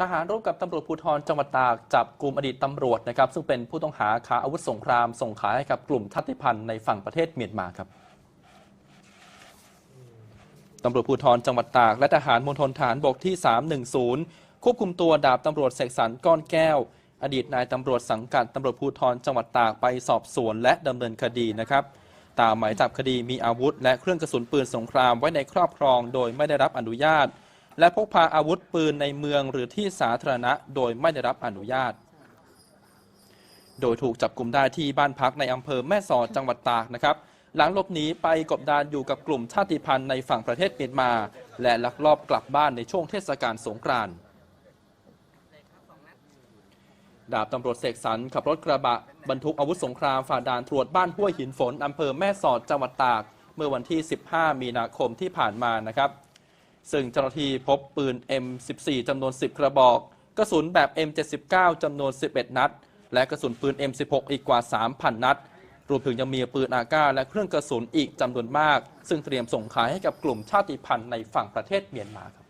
ทหารร่วมกับตำรวจภูธรจังหวัดตากจับกลุ่มอดีตตำรวจนะครับ ซึ่งเป็นผู้ต้องหาค้าอาวุธสงคราม ส่งขายให้กับกลุ่มทัติพันธ์ในฝั่งประเทศเมียนมาครับตำรวจภูธรจังหวัดตาก และทหารมณฑลฐานบกที่ 310 ควบคุมตัวดาบตำรวจเสกสรรก้อนแก้ว อดีตนายตำรวจสังกัดตำรวจภูธรจังหวัดตากไปสอบสวนและดำเนินคดีนะครับตามหมายจับคดีมีอาวุธ และเครื่องกระสุนปืนสงครามไว้ในครอบครอง โดยไม่ได้รับอนุญาต และพกพาอาวุธปืนในเมืองหรือที่สาธารณะโดยไม่ได้รับอนุญาต โดยถูกจับกลุ่มได้ที่บ้านพักในอำเภอแม่สอดจังหวัดตากนะครับ หลังหลบหนีไปกบดานอยู่กับกลุ่มชาติพันธุ์ในฝั่งประเทศเมียนมา และลักลอบกลับบ้านในช่วงเทศกาลสงกรานต์ดาบตำรวจเสกสรรขับรถกระบะบรรทุกอาวุธสงครามฝ่าด่านตรวจบ้านห้วยหินฝนอำเภอแม่สอดจังหวัดตาก เมื่อวันที่ 15 มีนาคมที่ผ่านมานะครับ ซึ่งเจ้าหน้าที่พบปืน M14 จำนวน 10 กระบอก กระสุนแบบ M79 จำนวน 11 นัด และกระสุนปืน M16 อีกกว่า 3,000 นัด รวมถึงยังมีปืนอากาศและเครื่องกระสุนอีกจำนวนมาก ซึ่งเตรียมส่งขายให้กับกลุ่มชาติพันธุ์ในฝั่งประเทศเมียนมาครับ